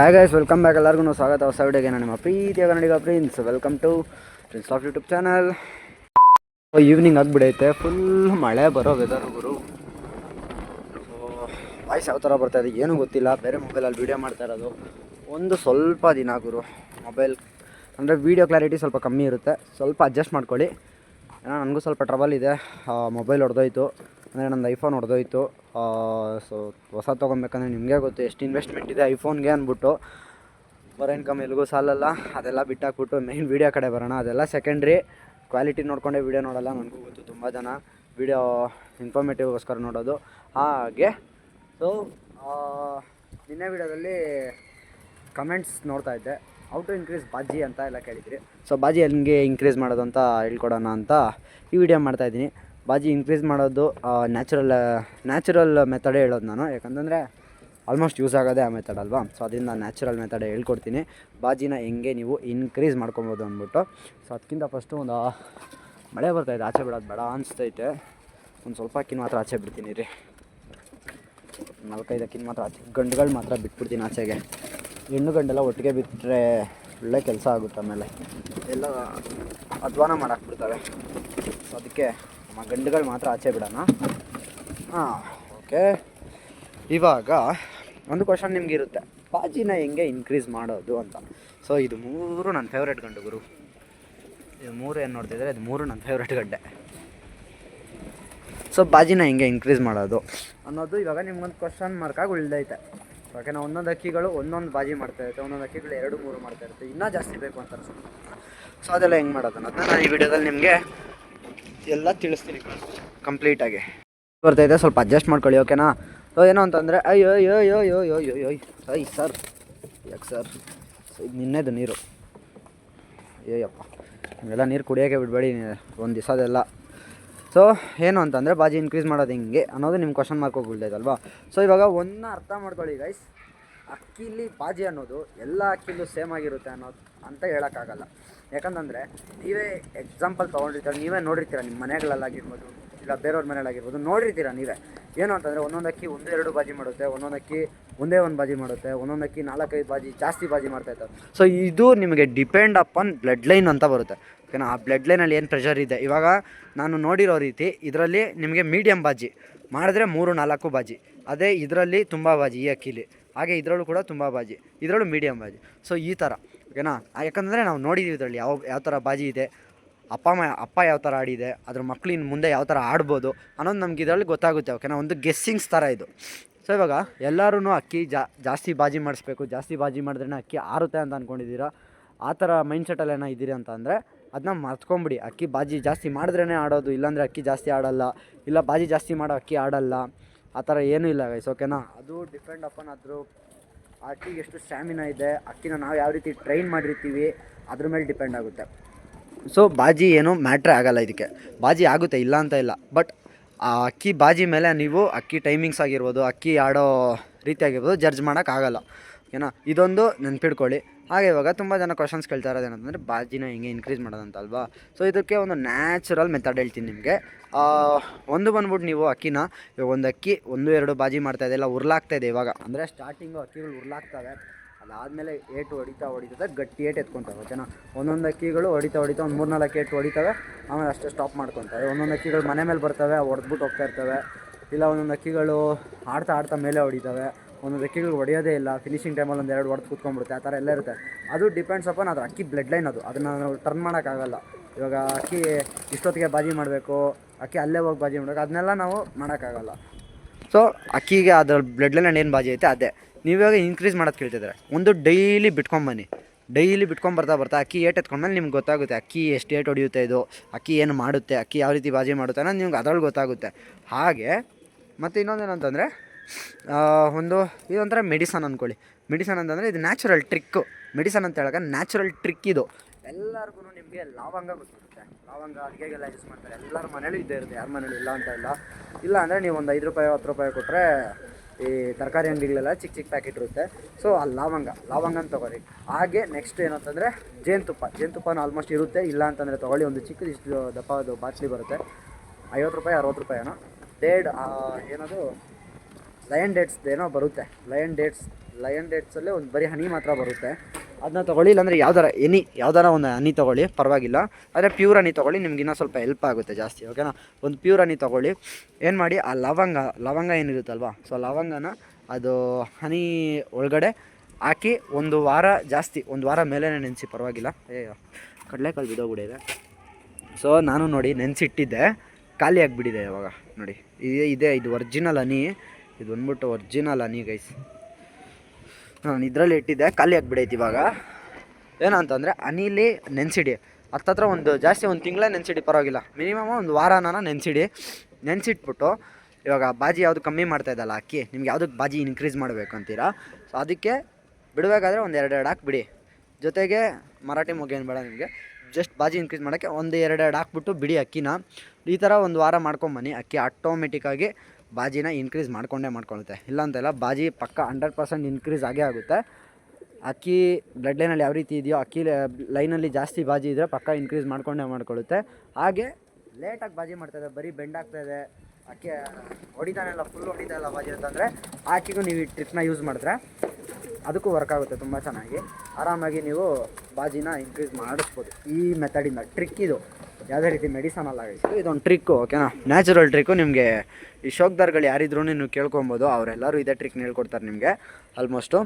Hi guys welcome back ಎಲ್ಲರಿಗೂ ಸ್ವಾಗತ. ಹೊಸ ವಿಡಿಯೋಗೆ ನಾನು ನಿಮ್ಮ ಪ್ರೀತಿಯ ಕನ್ನಡಿಗ prince. Welcome to prince of YouTube channel evening ಆಗಿಬಿಡೈತೆ. Full ಮಳೆ ಬರೋ ವೆದರ್ ಗುರು. ವಾಯ್ಸ್ ಯಾವ ಥರ ಬರ್ತಾ ಇದೆ ಏನೂ ಗೊತ್ತಿಲ್ಲ. ಬೇರೆ ಮೊಬೈಲಲ್ಲಿ ವೀಡಿಯೋ ಮಾಡ್ತಾ ಇರೋದು. ಒಂದು ಸ್ವಲ್ಪ ದಿನ ಗುರು. ಮೊಬೈಲ್ ಅಂದರೆ ವೀಡಿಯೋ ಕ್ಲಾರಿಟಿ ಸ್ವಲ್ಪ ಕಮ್ಮಿ ಇರುತ್ತೆ. ಸ್ವಲ್ಪ ಅಡ್ಜಸ್ಟ್ ಮಾಡ್ಕೊಳ್ಳಿ. ಏನೋ ನನಗೂ ಸ್ವಲ್ಪ ಟ್ರಬಲ್ ಇದೆ. ಮೊಬೈಲ್ ಹೊಡೆದೋಯ್ತು ಅಂದರೆ ನಂದು ಐಫೋನ್ ಹೊಡೆದೋಯ್ತು. ಸೊ ಹೊಸ ತೊಗೊಬೇಕಂದ್ರೆ ನಿಮಗೆ ಗೊತ್ತು ಎಷ್ಟು ಇನ್ವೆಸ್ಟ್ಮೆಂಟ್ ಇದೆ ಐಫೋನ್ಗೆ ಅಂದ್ಬಿಟ್ಟು. ಬರೋ ಇನ್ಕಮ್ ಎಲ್ಲಿಗೂ ಸಾಲಲ್ಲ, ಅದೆಲ್ಲ ಬಿಟ್ಟಾಕ್ಬಿಟ್ಟು ಮೇನ್ ವೀಡಿಯೋ ಕಡೆ ಬರೋಣ. ಅದೆಲ್ಲ ಸೆಕೆಂಡ್ರಿ ಕ್ವಾಲಿಟಿ ನೋಡಿಕೊಂಡೆ ವೀಡಿಯೋ ನೋಡೋಲ್ಲ, ನನಗೂ ಗೊತ್ತು ತುಂಬ ಜನ. ವೀಡಿಯೋ ಇನ್ಫಾರ್ಮೇಟಿವ್ಗೋಸ್ಕರ ನೋಡೋದು. ಹಾಗೆ ಸೊ ನಿನ್ನೆ ವೀಡಿಯೋದಲ್ಲಿ ಕಮೆಂಟ್ಸ್ ನೋಡ್ತಾ ಇದ್ದೆ. ಔ ಟು ಇನ್ಕ್ರೀಸ್ ಬಾಜಿ ಅಂತ ಎಲ್ಲ ಕೇಳಿದ್ರಿ. ಸೊ ಬಾಜಿ ಹೆಂಗೆ ಇನ್ಕ್ರೀಸ್ ಮಾಡೋದು ಅಂತ ಹೇಳ್ಕೊಡೋಣ ಅಂತ ಈ ವಿಡಿಯೋ ಮಾಡ್ತಾಯಿದ್ದೀನಿ ಬಾಜಿ ಇನ್ಕ್ರೀಸ್ ಮಾಡೋದು ನ್ಯಾಚುರಲ್ ನ್ಯಾಚುರಲ್ ಮೆಥಡೇ ಹೇಳೋದು ನಾನು. ಯಾಕಂತಂದರೆ ಆಲ್ಮೋಸ್ಟ್ ಯೂಸ್ ಆಗೋದೇ ಆ ಮೆಥಡ್ ಅಲ್ವಾ? ಸೊ ಅದರಿಂದ ನ್ಯಾಚುರಲ್ ಮೆಥಡೇ ಹೇಳ್ಕೊಡ್ತೀನಿ. ಬಾಜಿನ ಹೆಂಗೆ ನೀವು ಇನ್ಕ್ರೀಸ್ ಮಾಡ್ಕೊಬೋದು ಅಂದ್ಬಿಟ್ಟು. ಸೊ ಅದಕ್ಕಿಂತ ಫಸ್ಟು ಒಂದು ಮಳೆ ಬರ್ತಾಯಿದೆ ಆಚೆ ಬಿಡೋದು ಬೇಡ ಅನಿಸ್ತೈತೆ. ಒಂದು ಸ್ವಲ್ಪ ಅಕ್ಕಿನ ಮಾತ್ರ ಆಚೆ ಬಿಡ್ತೀನಿ ರೀ. ನಾಲ್ಕೈದು ಅಕ್ಕಿನ ಮಾತ್ರ ಆಚೆ, ಗಂಡುಗಳು ಮಾತ್ರ ಬಿಟ್ಬಿಡ್ತೀನಿ ಆಚೆಗೆ. ಹೆಣ್ಣು ಗಂಡೆಲ್ಲ ಒಟ್ಟಿಗೆ ಬಿಟ್ಟರೆ ಒಳ್ಳೆ ಕೆಲಸ ಆಗುತ್ತೆ ಆಮೇಲೆ. ಎಲ್ಲ ಅಧ್ವಾನ ಮಾಡಾಕ್ಬಿಡ್ತವೆ. ಸೊ ಅದಕ್ಕೆ ನಮ್ಮ ಗಂಡುಗಳು ಮಾತ್ರ ಆಚೆ ಬಿಡೋಣ. ಹಾಂ, ಓಕೆ. ಇವಾಗ ಒಂದು ಕ್ವಶನ್ ನಿಮ್ಗೆ ಇರುತ್ತೆ ಬಾಜಿನ ಹೆಂಗೆ ಇನ್ಕ್ರೀಸ್ ಮಾಡೋದು ಅಂತ. ಸೊ ಇದು ಮೂರು ನನ್ನ ಫೇವ್ರೇಟ್ ಗಂಡು ಗುರು. ಇದು ಮೂರು ಏನು ನೋಡ್ತಿದ್ರೆ ಇದು ಮೂರು ನನ್ನ ಫೇವ್ರೇಟ್ ಗಡ್ಡೆ ಸೊ ಬಾಜಿನ ಹೆಂಗೆ ಇನ್ಕ್ರೀಸ್ ಮಾಡೋದು ಅನ್ನೋದು ಇವಾಗ ನಿಮ್ಗೊಂದು ಕ್ವಶನ್ ಮಾರ್ಕಾಗಿ ಉಳಿದೈತೆ. ಓಕೆನಾ ಒಂದೊಂದು ಅಕ್ಕಿಗಳು ಒಂದೊಂದು ಬಾಜಿ ಮಾಡ್ತಾ ಇರುತ್ತೆ, ಒಂದೊಂದು ಅಕ್ಕಿಗಳು ಎರಡು ಮೂರು ಮಾಡ್ತಾ ಇರುತ್ತೆ, ಇನ್ನೂ ಜಾಸ್ತಿ ಬೇಕು ಅಂತ ಸೊ ಅದೆಲ್ಲ ಹೆಂಗೆ ಮಾಡೋದು ಅನ್ನೋದನ್ನ ನಾನು ಈ ವಿಡಿಯೋದಲ್ಲಿ ನಿಮಗೆ ಎಲ್ಲ ತಿಳಿಸ್ತೀನಿ. ಕಂಪ್ಲೀಟಾಗಿ ಬರ್ತೈತೆ ಸ್ವಲ್ಪ ಅಡ್ಜಸ್ಟ್ ಮಾಡ್ಕೊಳ್ಳಿ ಓಕೆನಾ ಸೊ ಏನೋ ಅಂತಂದರೆ, ಅಯ್ಯೋ ಅಯ್ಯೋ ಅಯ್ಯೋ ಅಯ್ಯೋ ಅಯ್ಯೋ ಅಯ್ಯೋ, ಅಯ್ಯ ಸರ್. ಯಾಕೆ ಸರ್? ಇದು ನಿನ್ನೆದು ನೀರು. ಅಯ್ಯಪ್ಪ. ನಿಮ್ಗೆಲ್ಲ ನೀರು ಕುಡಿಯೋಕ್ಕೆ ಬಿಡಬೇಡಿ ಒಂದು ದಿವಸದೆಲ್ಲ ಸೊ ಏನು ಅಂತಂದರೆ, ಬಾಜಿ ಇನ್ಕ್ರೀಸ್ ಮಾಡೋದು ಹಿಂಗೆ ಅನ್ನೋದು ನಿಮ್ಮ ಕ್ವಶನ್ ಮಾರ್ಕ್ ಹೋಗ್ಬಿಡ್ತೈತಲ್ವಾ ಸೊ ಇವಾಗ ಒಂದನ್ನ ಅರ್ಥ ಮಾಡ್ಕೊಳ್ಳಿ ಗೈಸ್ ಅಕ್ಕಿಲಿ ಬಾಜಿ ಅನ್ನೋದು ಎಲ್ಲ ಅಕ್ಕಿಲೂ ಸೇಮ್ ಆಗಿರುತ್ತೆ ಅನ್ನೋದು ಅಂತ ಹೇಳೋಕ್ಕಾಗಲ್ಲ. ಯಾಕಂತಂದರೆ ನೀವೇ ಎಕ್ಸಾಂಪಲ್ ತೊಗೊಂಡಿರ್ತೀರ, ನೀವೇ ನೋಡಿರ್ತೀರ ನಿಮ್ಮ ಮನೆಗಳಲ್ಲಾಗಿರ್ಬೋದು, ಇಲ್ಲ ಬೇರೆಯವ್ರ ಮನೆಗಳಾಗಿರ್ಬೋದು ನೋಡಿರ್ತೀರ ನೀವೇ. ಏನು ಅಂತಂದರೆ ಒಂದೊಂದು ಅಕ್ಕಿ ಒಂದು ಎರಡು ಬಾಜಿ ಮಾಡುತ್ತೆ, ಒಂದೊಂದು ಅಕ್ಕಿ ಒಂದೇ ಒಂದು ಬಾಜಿ ಮಾಡುತ್ತೆ, ಒಂದೊಂದು ಅಕ್ಕಿ ನಾಲ್ಕೈದು ಬಾಜಿ ಜಾಸ್ತಿ ಬಾಜಿ ಮಾಡ್ತಾ ಇರ್ತಾರೆ. ಸೊ ಇದು ನಿಮಗೆ ಡಿಪೆಂಡ್ ಅಪಾನ್ ಬ್ಲಡ್ ಲೈನ್ ಅಂತ ಬರುತ್ತೆ. ಓಕೆನಾ ಆ ಬ್ಲಡ್ ಲೈನಲ್ಲಿ ಏನು ಪ್ರೆಷರ್ ಇದೆ? ಇವಾಗ ನಾನು ನೋಡಿರೋ ರೀತಿ ಇದರಲ್ಲಿ ನಿಮಗೆ ಮೀಡಿಯಮ್ ಬಾಜಿ, ಮಾಡಿದ್ರೆ ಮೂರು ನಾಲ್ಕು ಬಾಜಿ, ಅದೇ ಇದರಲ್ಲಿ ತುಂಬ ಬಾಜಿ ಈ ಅಕ್ಕಿಲಿ. ಹಾಗೆ ಇದರಲ್ಲೂ ಕೂಡ ತುಂಬ ಬಾಜಿ, ಇದರಲ್ಲೂ ಮೀಡಿಯಮ್ ಬಾಜಿ. ಸೊ ಈ ಥರ ಓಕೆನಾ ಯಾಕಂದರೆ ನಾವು ನೋಡಿದ್ದೀವಿ ಇದರಲ್ಲಿ ಯಾವ ಯಾವ ಥರ ಬಾಜಿ ಇದೆ, ಅಪ್ಪ ಅಮ್ಮ, ಅಪ್ಪ ಯಾವ ಥರ ಆಡಿದೆ, ಅದ್ರ ಮಕ್ಳು ಇನ್ನು ಮುಂದೆ ಯಾವ ಥರ ಆಡ್ಬೋದು ಅನ್ನೋದು ನಮ್ಗೆ ಇದರಲ್ಲಿ ಗೊತ್ತಾಗುತ್ತೆ ಓಕೆನಾ ಒಂದು ಗೆಸ್ಸಿಂಗ್ಸ್ ಥರ ಇದು. ಸೊ ಇವಾಗ ಎಲ್ಲರೂ ಅಕ್ಕಿ ಜಾಸ್ತಿ ಬಾಜಿ ಮಾಡಿಸ್ಬೇಕು, ಜಾಸ್ತಿ ಬಾಜಿ ಮಾಡಿದ್ರೆ ಅಕ್ಕಿ ಆರುತ್ತೆ ಅಂತ ಅಂದ್ಕೊಂಡಿದ್ದೀರಾ ಆ ಥರ ಮೈಂಡ್ಸೆಟಲ್ಲಿ ಏನೋ ಇದ್ದೀರಿ ಅಂತ ಅಂದರೆ ಅದನ್ನ ಮರ್ತ್ಕೊಂಬಿಡಿ. ಅಕ್ಕಿ ಬಾಜಿ ಜಾಸ್ತಿ ಮಾಡಿದ್ರೇ ಆಡೋದು, ಇಲ್ಲಾಂದರೆ ಅಕ್ಕಿ ಜಾಸ್ತಿ ಆಡಲ್ಲ, ಇಲ್ಲ ಬಾಜಿ ಜಾಸ್ತಿ ಮಾಡೋ ಅಕ್ಕಿ ಆಡಲ್ಲ. ಆ ಥರ ಏನೂ ಇಲ್ಲ ಗೈಸ್ ಓಕೆನಾ ಅದು ಡಿಪೆಂಡ್ ಅಪಾನ್ ಅದ್ರ ಅಕ್ಕಿಗೆ ಎಷ್ಟು ಸ್ಟ್ಯಾಮಿನಾ ಇದೆ, ಅಕ್ಕಿನ ನಾವು ಯಾವ ರೀತಿ ಟ್ರೈನ್ ಮಾಡಿರ್ತೀವಿ, ಅದ್ರ ಮೇಲೆ ಡಿಪೆಂಡ್ ಆಗುತ್ತೆ. ಸೊ ಬಾಜಿ ಏನು ಮ್ಯಾಟ್ರೇ ಆಗಲ್ಲ ಇದಕ್ಕೆ. ಬಾಜಿ ಆಗುತ್ತೆ, ಇಲ್ಲ ಅಂತ ಇಲ್ಲ. ಬಟ್ ಆ ಅಕ್ಕಿ ಬಾಜಿ ಮೇಲೆ ನೀವು ಅಕ್ಕಿ ಟೈಮಿಂಗ್ಸ್ ಆಗಿರ್ಬೋದು, ಅಕ್ಕಿ ಆಡೋ ರೀತಿ ಆಗಿರ್ಬೋದು ಜಡ್ಜ್ ಮಾಡೋಕ್ಕಾಗಲ್ಲ ಓಕೆನಾ ಇದೊಂದು ನೆನ್ಪಿಡ್ಕೊಳ್ಳಿ. ಹಾಗೆ ಇವಾಗ ತುಂಬ ಜನ ಕ್ವಶನ್ಸ್ ಕೇಳ್ತಾ ಇರೋದು ಏನಂತಂದರೆ ಬಾಜಿನ ಹೆಂಗೆ ಇನ್ಕ್ರೀಸ್ ಮಾಡೋದಂತ ಅಲ್ವಾ ಸೊ ಇದಕ್ಕೆ ಒಂದು ನ್ಯಾಚುರಲ್ ಮೆಥಡ್ ಹೇಳ್ತೀನಿ ನಿಮಗೆ. ಒಂದು ಬಂದ್ಬಿಟ್ಟು ನೀವು ಅಕ್ಕಿನ, ಇವಾಗ ಒಂದು ಅಕ್ಕಿ, ಒಂದು, ಎರಡು ಬಾಜಿ ಮಾಡ್ತಾ ಇದೆ, ಎಲ್ಲ ಉರ್ಲಾಗ್ತಾ ಇದೆ ಇವಾಗ. ಅಂದರೆ ಸ್ಟಾರ್ಟಿಂಗು ಅಕ್ಕಿಗಳು ಉರ್ಲಾಗ್ತವೆ ಅದಾದಮೇಲೆ ಏಟು ಹೊಡಿತಾ ಹೊಡಿತದೆ, ಗಟ್ಟಿ ಏಟು ಎತ್ಕೊತಾವೆ ಜನ ಒಂದೊಂದು ಅಕ್ಕಿಗಳು ಹೊಡಿತಾ ಹೊಡಿತಾ ಒಂದು ಮೂರು ನಾಲ್ಕು ಏಟು ಹೊಡಿತವೆ, ಆಮೇಲೆ ಅಷ್ಟೇ ಸ್ಟಾಪ್ ಮಾಡ್ಕೊತಾವೆ. ಒಂದೊಂದು ಅಕ್ಕಿಗಳು ಮನೆ ಮೇಲೆ ಬರ್ತವೆ ಹೊಡೆದ್ಬಿಟ್ಟು ಹೋಗ್ತಾ ಇರ್ತವೆ. ಇಲ್ಲ ಒಂದೊಂದು ಅಕ್ಕಿಗಳು ಆಡ್ತಾ ಆಡ್ತಾ ಮೇಲೆ ಹೊಡಿತವೆ. ಒಂದೊಂದು ಅಕ್ಕಿಗಳು ಹೊಡೆಯೋದೇ ಇಲ್ಲ ಫಿನಿಶಿಂಗ್ ಟೈಮಲ್ಲಿ ಒಂದು ಎರಡು ಹೊಡೆದು ಕೂತ್ಕೊಂಡ್ಬಿಡುತ್ತೆ, ಆ ಥರ ಎಲ್ಲ ಇರುತ್ತೆ. ಅದು ಡಿಪೆಂಡ್ಸ್ ಅಪಾನ್ ಅದು ಅಕ್ಕಿ ಬ್ಲಡ್ ಲೈನ್ ಅದು. ಅದನ್ನು ನಾವು ಟರ್ನ್ ಮಾಡೋಕ್ಕಾಗಲ್ಲ. ಇವಾಗ ಅಕ್ಕಿ ಇಷ್ಟೊತ್ತಿಗೆ ಬಾಜಿ ಮಾಡಬೇಕು, ಅಕ್ಕಿ ಅಲ್ಲೇ ಹೋಗಿ ಬಾಜಿ ಮಾಡಬೇಕು, ಅದನ್ನೆಲ್ಲ ನಾವು ಮಾಡೋಕ್ಕಾಗಲ್ಲ. ಸೊ ಅಕ್ಕಿಗೆ ಅದ್ರ ಬ್ಲಡ್ ಲೈನ್ ಏನು ಬಾಜಿ ಐತೆ ಅದೇ. ನೀವಾಗ ಇನ್ಕ್ರೀಸ್ ಮಾಡೋದು ಕೇಳ್ತಿದ್ರೆ, ಒಂದು ಡೈಲಿ ಬಿಟ್ಕೊಂಬನ್ನಿ ಡೈಲಿ ಬಿಟ್ಕೊಂಡು ಬರ್ತಾ ಬರ್ತಾ ಅಕ್ಕಿ ಏಟ್ ಎತ್ಕೊಂಡ್ಮೇಲೆ ನಿಮ್ಗೆ ಗೊತ್ತಾಗುತ್ತೆ, ಅಕ್ಕಿ ಎಷ್ಟು ಏಟ್ ಹೊಡೆಯುತ್ತೆ ಇದು, ಅಕ್ಕಿ ಏನು ಮಾಡುತ್ತೆ, ಅಕ್ಕಿ ಯಾವ ರೀತಿ ಬಾಜಿ ಮಾಡುತ್ತೆ ಅನ್ನೋದು ನಿಮ್ಗೆ ಅದ್ರಲ್ಲಿ ಗೊತ್ತಾಗುತ್ತೆ. ಹಾಗೆ, ಮತ್ತು ಇನ್ನೊಂದೇನಂತಂದರೆ ಒಂದು ಇದೊಂಥರ ಮೆಡಿಸನ್ ಅಂದ್ಕೊಳ್ಳಿ ಮೆಡಿಸನ್ ಅಂತಂದರೆ ಇದು ನ್ಯಾಚುರಲ್ ಟ್ರಿಕ್ಕು. ಮೆಡಿಸನ್ ಅಂತ ಹೇಳಕ್ಕೆ ನ್ಯಾಚುರಲ್ ಟ್ರಿಕ್ ಇದು. ಎಲ್ಲರಿಗೂ ನಿಮಗೆ ಲವಂಗ ಗೊತ್ತಿರುತ್ತೆ. ಲವಂಗ ಅಡುಗೆಗೆಲ್ಲ ಯೂಸ್ ಮಾಡ್ತಾರೆ. ಎಲ್ಲರ ಮನೇಲೂ ಇದ್ದೇ ಇರುತ್ತೆ. ಯಾರ ಮನೇಲಿ ಇಲ್ಲ ಅಂತ ಇಲ್ಲ. ಇಲ್ಲ ಅಂದರೆ ನೀವು ಒಂದು ಐದು ರೂಪಾಯಿ, ಹತ್ತು ರೂಪಾಯಿ ಕೊಟ್ಟರೆ ಈ ತರಕಾರಿ ಅಂಗಡಿಗಳೆಲ್ಲ ಚಿಕ್ಕ ಚಿಕ್ಕ ಪ್ಯಾಕೆಟ್ ಇರುತ್ತೆ. ಸೊ ಆ ಲವಂಗ ಅಂತ ತೊಗೊಳ್ಳಿ. ಹಾಗೆ ನೆಕ್ಸ್ಟ್ ಏನಂತಂದರೆ ಜೇನುತುಪ್ಪ. ಜೇನುತುಪ್ಪನ ಆಲ್ಮೋಸ್ಟ್ ಇರುತ್ತೆ. ಇಲ್ಲ ಅಂತಂದರೆ ತೊಗೊಳ್ಳಿ. ಒಂದು ಚಿಕ್ಕದು ಇಷ್ಟು ದಪ್ಪದು ಬಾಟ್ಲಿ ಬರುತ್ತೆ. ಐವತ್ತು ರೂಪಾಯಿ, ಅರವತ್ತು ರೂಪಾಯಿ ಏನೋ. ಡೇಡ್ ಏನದು? ಲಯನ್ ಡೇಟ್ಸ್ ಏನೋ ಬರುತ್ತೆ. ಲಯನ್ ಡೇಟ್ಸ್ ಲಯನ್ ಡೇಟ್ಸಲ್ಲೇ ಒಂದು ಬರೀ ಹನಿ ಮಾತ್ರ ಬರುತ್ತೆ. ಅದನ್ನ ತೊಗೊಳ್ಳಿ, ಇಲ್ಲಾಂದರೆ ಯಾವ್ದಾರ ಎನಿ ಯಾವ್ದಾರ ಒಂದು ಹನಿ ತೊಗೊಳ್ಳಿ, ಪರವಾಗಿಲ್ಲ. ಆದರೆ ಪ್ಯೂರ್ ಹನಿ ತೊಗೊಳ್ಳಿ, ನಿಮ್ಗೆ ಇನ್ನೂ ಸ್ವಲ್ಪ ಹೆಲ್ಪ್ ಆಗುತ್ತೆ ಜಾಸ್ತಿ ಓಕೆನಾ ಒಂದು ಪ್ಯೂರ್ ಹನಿ ತೊಗೊಳ್ಳಿ. ಏನು ಮಾಡಿ, ಆ ಲವಂಗ ಲವಂಗ ಏನಿರುತ್ತಲ್ವ? ಸೊ ಲವಂಗನ ಅದು ಹನಿ ಒಳಗಡೆ ಹಾಕಿ ಒಂದು ವಾರ ಜಾಸ್ತಿ, ಒಂದು ವಾರ ಮೇಲೆ ನೆನೆಸಿ, ಪರವಾಗಿಲ್ಲ. ಏ ಕಡಲೆಕಾಳು ಬಿಡೋಗ್ಬಿಟ್ಟಿದೆ ಸೊ ನಾನು ನೋಡಿ ನೆನೆಸಿಟ್ಟಿದ್ದೆ. ಖಾಲಿ ಆಗಿಬಿಟ್ಟಿದೆ ಇವಾಗ, ನೋಡಿ. ಇದೇ ಇದೆ, ಇದು ಒರ್ಜಿನಲ್ ಹನಿ. ಇದು ಬಂದ್ಬಿಟ್ಟು ಒರ್ಜಿನಲ್ ಅನಿ ಗೈಸ್ ನಾನು ಇದರಲ್ಲಿ ಇಟ್ಟಿದ್ದೆ, ಖಾಲಿ ಆಗಿಬಿಡೈತೆ ಇವಾಗ. ಏನಂತಂದರೆ ಅನಿಲಿ ನೆನೆಸಿಡಿ. ಹತ್ತತ್ರ ಒಂದು ಜಾಸ್ತಿ ಒಂದು ತಿಂಗಳೇ ನೆನೆಸಿಡಿ, ಪರವಾಗಿಲ್ಲ. ಮಿನಿಮಮ್ ಒಂದು ವಾರನ ನೆನೆಸಿಡಿ. ನೆನೆಸಿಟ್ಬಿಟ್ಟು ಇವಾಗ ಬಾಜಿ ಯಾವುದು ಕಮ್ಮಿ ಮಾಡ್ತಾ ಇದ್ದಲ್ಲ ಅಕ್ಕಿ, ನಿಮ್ಗೆ ಯಾವುದಕ್ಕೆ ಬಾಜಿ ಇನ್ಕ್ರೀಸ್ ಮಾಡಬೇಕು ಅಂತೀರಾ? ಸೊ ಅದಕ್ಕೆ ಬಿಡಬೇಕಾದ್ರೆ ಒಂದು ಎರಡು ಎರಡು ಹಾಕ್ಬಿಡಿ ಜೊತೆಗೆ ಮರಾಠಿ ಏನು ಬೇಡ ನಿಮಗೆ. ಜಸ್ಟ್ ಬಾಜಿ ಇನ್ಕ್ರೀಸ್ ಮಾಡೋಕ್ಕೆ ಒಂದು ಎರಡು ಎರಡು ಹಾಕ್ಬಿಟ್ಟು ಬಿಡಿ ಅಕ್ಕಿನ. ಈ ಥರ ಒಂದು ವಾರ ಮಾಡ್ಕೊಂಬನ್ನಿ ಅಕ್ಕಿ ಆಟೋಮೆಟಿಕ್ಕಾಗಿ ಬಾಜಿನ ಇನ್ಕ್ರೀಸ್ ಮಾಡ್ಕೊಂಡೇ ಮಾಡ್ಕೊಳುತ್ತೆ ಇಲ್ಲ ಅಂತೆಲ್ಲ ಬಾಜಿ ಪಕ್ಕ ಹಂಡ್ರೆಡ್ ಪರ್ಸೆಂಟ್ ಇನ್ಕ್ರೀಸ್ ಆಗೇ ಆಗುತ್ತೆ. ಅಕ್ಕಿ ಬ್ಲಡ್ ಲೈನಲ್ಲಿ ಯಾವ ರೀತಿ ಇದೆಯೋ, ಅಕ್ಕಿ ಲೈನಲ್ಲಿ ಜಾಸ್ತಿ ಬಾಜಿ ಇದ್ದರೆ ಪಕ್ಕ ಇನ್ಕ್ರೀಸ್ ಮಾಡ್ಕೊಂಡೇ ಮಾಡ್ಕೊಳ್ಳುತ್ತೆ. ಹಾಗೆ ಲೇಟಾಗಿ ಬಾಜಿ ಮಾಡ್ತಾಯಿದೆ ಬರೀ ಬೆಂಡ್ ಇದೆ. ಅಕ್ಕಿ ಹೊಡಿತಾನೆಲ್ಲ ಫುಲ್ ಹೊಡಿತಾ ಇಲ್ಲ ಬಾಜಿ ಅಂತಂದರೆ ಆ ಅಕ್ಕಿಗೂ ನೀವು ಈ ಟ್ರಿಕ್ನ ಯೂಸ್ ಮಾಡಿದ್ರೆ ಅದಕ್ಕೂ ವರ್ಕ್ ಆಗುತ್ತೆ ತುಂಬ ಚೆನ್ನಾಗಿ. ಆರಾಮಾಗಿ ನೀವು ಬಾಜಿನ ಇನ್ಕ್ರೀಸ್ ಮಾಡಿಸ್ಬೋದು. ಈ ಮೆಥಡಿಂದ ಟ್ರಿಕ್ ಇದು. ಯಾವುದೇ ರೀತಿ ಮೆಡಿಸನ್ ಅಲ್ಲ ಇದು ಇದೊಂದು ಟ್ರಿಕ್ಕು ಓಕೆನಾ ನ್ಯಾಚುರಲ್ ಟ್ರಿಕ್ಕು ನಿಮಗೆ ಈ ಶೋಕ್ದಾರ್ಗಳು ಯಾರಿದ್ರೂ ನೀವು ಕೇಳ್ಕೊಬೋದು, ಅವರೆಲ್ಲರೂ ಇದೇ ಟ್ರಿಕ್ನ ಹೇಳ್ಕೊಡ್ತಾರೆ ನಿಮಗೆ. ಆಲ್ಮೋಸ್ಟು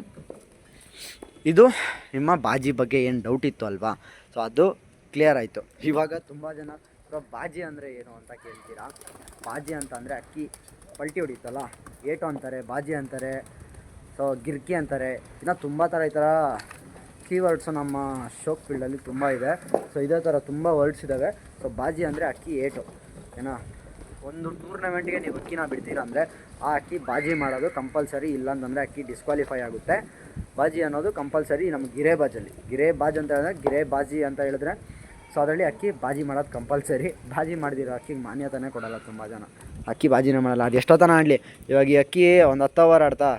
ಇದು ನಿಮ್ಮ ಬಾಜಿ ಬಗ್ಗೆ ಏನು ಡೌಟ್ ಇತ್ತು ಅಲ್ವಾ? ಸೊ ಅದು ಕ್ಲಿಯರ್ ಆಯಿತು. ಇವಾಗ ತುಂಬ ಜನ ಬಾಜಿ ಅಂದರೆ ಏನು ಅಂತ ಕೇಳ್ತೀರಾ? ಬಾಜಿ ಅಂತ ಅಂದರೆ ಅಕ್ಕಿ ಪಲ್ಟಿ ಹೊಡಿತಲ್ಲ ಏಟು ಅಂತಾರೆ, ಬಾಜಿ ಅಂತಾರೆ ಸೊ ಗಿರ್ಕಿ ಅಂತಾರೆ. ಇನ್ನು ತುಂಬ ಥರ ಈ ಥರ ಕೀವರ್ಡ್ಸು ನಮ್ಮ ಶೋಕ್ ಫೀಲ್ಡಲ್ಲಿ ತುಂಬ ಇದೆ. ಸೊ ಇದೇ ಥರ ತುಂಬ ವರ್ಡ್ಸ್ ಇದ್ದಾವೆ ಸೊ ಬಾಜಿ ಅಂದರೆ ಅಕ್ಕಿ ಏಟು. ಏನೋ, ಒಂದು ಟೂರ್ನಮೆಂಟ್ಗೆ ನೀವು ಅಕ್ಕಿನ ಬಿಡ್ತೀರಾ ಅಂದರೆ ಆ ಅಕ್ಕಿ ಬಾಜಿ ಮಾಡೋದು ಕಂಪಲ್ಸರಿ, ಇಲ್ಲಾಂತಂದರೆ ಅಕ್ಕಿ ಡಿಸ್ಕ್ವಾಲಿಫೈ ಆಗುತ್ತೆ. ಬಾಜಿ ಅನ್ನೋದು ಕಂಪಲ್ಸರಿ ನಮ್ಮ ಗಿರೇ ಬಾಜಲ್ಲಿ. ಗಿರೇ ಬಾಜ್ ಅಂತ ಹೇಳಿದ್ರೆ ಗಿರೇ ಬಾಜಿ ಅಂತ ಹೇಳಿದ್ರೆ ಸೊ ಅದರಲ್ಲಿ ಅಕ್ಕಿ ಬಾಜಿ ಮಾಡೋದು ಕಂಪಲ್ಸರಿ. ಬಾಜಿ ಮಾಡಿದಿರೋ ಅಕ್ಕಿಗೆ ಮಾನ್ಯತೆನೇ ಕೊಡಲ್ಲ ತುಂಬ ಜನ. ಅಕ್ಕಿ ಬಾಜಿನೇ ಮಾಡಲ್ಲ, ಅದು ಎಷ್ಟೊತ್ತನ ಆಡಲಿ ಇವಾಗ ಈ ಅಕ್ಕಿ ಒಂದು ಹತ್ತು ಅವರ್ ಆಡ್ತಾ,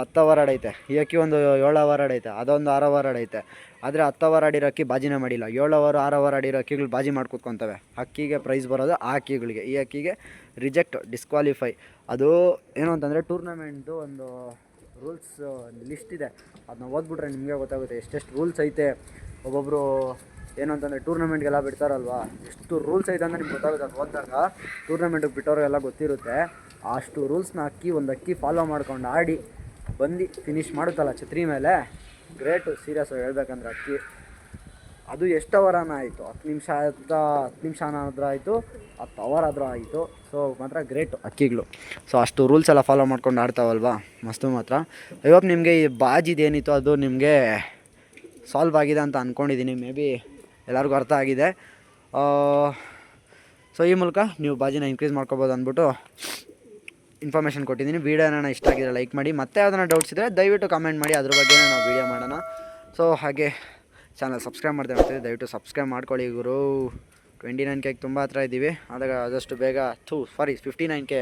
ಹತ್ತು ಅವರ್ ಆಡೈತೆ. ಈ ಅಕ್ಕಿ ಒಂದು ಏಳು ಅವರ್ ಆಡೈತೆ, ಅದೊಂದು ಆರು ಅವರ್ ಆಡೈತೆ. ಆದರೆ ಹತ್ತು ಅವರ್ ಆಡಿರೋ ಅಕ್ಕಿ ಬಾಜಿನೇ ಮಾಡಿಲ್ಲ. ಏಳು ಅವರ್ ಆರು ಅವರ್ ಆಡಿರೋ ಅಕ್ಕಿಗಳು ಬಾಜಿ ಮಾಡಿ ಕೂತ್ಕೊತವೆ. ಅಕ್ಕಿಗೆ ಪ್ರೈಸ್ ಬರೋದು ಆ ಅಕ್ಕಿಗಳಿಗೆ. ಈ ಅಕ್ಕಿಗೆ ರಿಜೆಕ್ಟ್ ಡಿಸ್ಕ್ವಾಲಿಫೈ ಅದು ಏನು ಅಂತಂದರೆ ಟೂರ್ನಮೆಂಟು ಒಂದು ರೂಲ್ಸ್ ಲಿಸ್ಟ್ ಇದೆ. ಅದನ್ನ ಓದ್ಬಿಟ್ರೆ ನಿಮಗೆ ಗೊತ್ತಾಗುತ್ತೆ ಎಷ್ಟೆಷ್ಟು ರೂಲ್ಸ್ ಐತೆ. ಒಬ್ಬೊಬ್ಬರು ಏನು ಅಂತಂದರೆ ಟೂರ್ನಮೆಂಟ್ಗೆಲ್ಲ ಬಿಡ್ತಾರಲ್ವಾ? ಎಷ್ಟು ರೂಲ್ಸ್ ಐತೆ ಅಂತ ನಿಮ್ಗೆ ಗೊತ್ತಾಗುತ್ತೆ. ಅದು ಓದಿದಾಗ ಟೂರ್ನಮೆಂಟಿಗೆ ಬಿಟ್ಟವ್ರಿಗೆಲ್ಲ ಗೊತ್ತಿರುತ್ತೆ. ಅಷ್ಟು ರೂಲ್ಸ್ನ ಅಕ್ಕಿ ಒಂದು ಅಕ್ಕಿ ಫಾಲೋ ಮಾಡ್ಕೊಂಡು ಆಡಿ ಬಂದು ಫಿನಿಷ್ ಮಾಡುತ್ತಲ್ಲ ಛತ್ರಿ ಮೇಲೆ. ಗ್ರೇಟು ಸೀರಿಯಸ್ ಹೇಳ್ಬೇಕಂದ್ರೆ ಅಕ್ಕಿ. ಅದು ಎಷ್ಟು ಅವರಾನ ಆಯಿತು? ಹತ್ತು ನಿಮಿಷ ಆಯ್ತ? ಹತ್ತು ನಿಮಿಷ ಆದ್ರೂ ಆಯಿತು. ಹತ್ತು ಅವರ್ ಆದರೂ ಆಯಿತು. ಸೊ ಮಾತ್ರ ಗ್ರೇಟ್ ಅಕ್ಕಿಗಳು. ಸೊ ಅಷ್ಟು ರೂಲ್ಸ್ ಎಲ್ಲ ಫಾಲೋ ಮಾಡ್ಕೊಂಡು ಆಡ್ತಾವಲ್ವಾ? ಮಸ್ತು ಮಾತ್ರ. ಇವಾಗ ನಿಮಗೆ ಈ ಬಾಜಿದು ಏನಿತ್ತು ಅದು ನಿಮಗೆ ಸಾಲ್ವ್ ಆಗಿದೆ ಅಂತ ಅಂದ್ಕೊಂಡಿದ್ದೀನಿ ಮೇ ಬಿ ಎಲ್ಲರಿಗೂ ಅರ್ಥ ಆಗಿದೆ. ಸೊ ಈ ಮೂಲಕ ನೀವು ಬಾಜಿನ ಇನ್ಕ್ರೀಸ್ ಮಾಡ್ಕೋಬೋದು ಅಂದ್ಬಿಟ್ಟು ಇನ್ಫಾರ್ಮೇಷನ್ ಕೊಟ್ಟಿದ್ದೀನಿ. ವೀಡಿಯೋನ ಇಷ್ಟ ಆಗಿದ್ರೆ ಲೈಕ್ ಮಾಡಿ. ಮತ್ತೆ ಯಾವ್ದಾನ ಡೌಟ್ಸ್ ಇದ್ದರೆ ದಯವಿಟ್ಟು ಕಮೆಂಟ್ ಮಾಡಿ. ಅದ್ರ ಬಗ್ಗೆ ನಾವು ವೀಡಿಯೋ ಮಾಡೋಣ. ಸೊ ಹಾಗೆ ಚಾನಲ್ ಸಬ್ಸ್ಕ್ರೈಬ್ ಮಾಡ್ತಾ ಇರ್ತೀವಿ ದಯವಿಟ್ಟು ಸಬ್ಸ್ಕ್ರೈಬ್ ಮಾಡ್ಕೊಳ್ಳಿ ಗುರು. ಟ್ವೆಂಟಿ ನೈನ್ ಕೆಗೆ ತುಂಬ ಹತ್ರ ಇದ್ದೀವಿ. ಆದಾಗ ಆದಷ್ಟು ಬೇಗ ಥೂ ಸಾರಿ ಫಿಫ್ಟಿ ನೈನ್ ಕೆ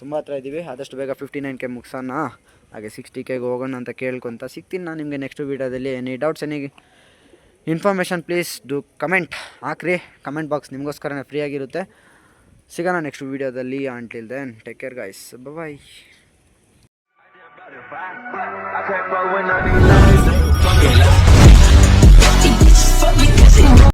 ತುಂಬ ಹತ್ರ ಇದ್ದೀವಿ. ಆದಷ್ಟು ಬೇಗ ಫಿಫ್ಟಿ ನೈನ್ ಕೆ ಮುಗಿಸೋಣ. ಹಾಗೆ ಸಿಕ್ಸ್ಟಿ ಕೆಗೆ ಹೋಗೋಣ ಅಂತ ಕೇಳ್ಕೊತ ಸಿಗ್ತೀನಿ ನಾನು ನಿಮಗೆ ನೆಕ್ಸ್ಟ್ ವೀಡಿಯೋದಲ್ಲಿ. Any doubts any information please do comment ಹಾಕ್ರಿ. ಕಮೆಂಟ್ ಬಾಕ್ಸ್ ನಿಮಗೋಸ್ಕರನೇ ಫ್ರೀ ಆಗಿರುತ್ತೆ. ಸಿಗೋಣ ನೆಕ್ಸ್ಟ್ ವೀಡಿಯೋದಲ್ಲಿ until then take care guys bye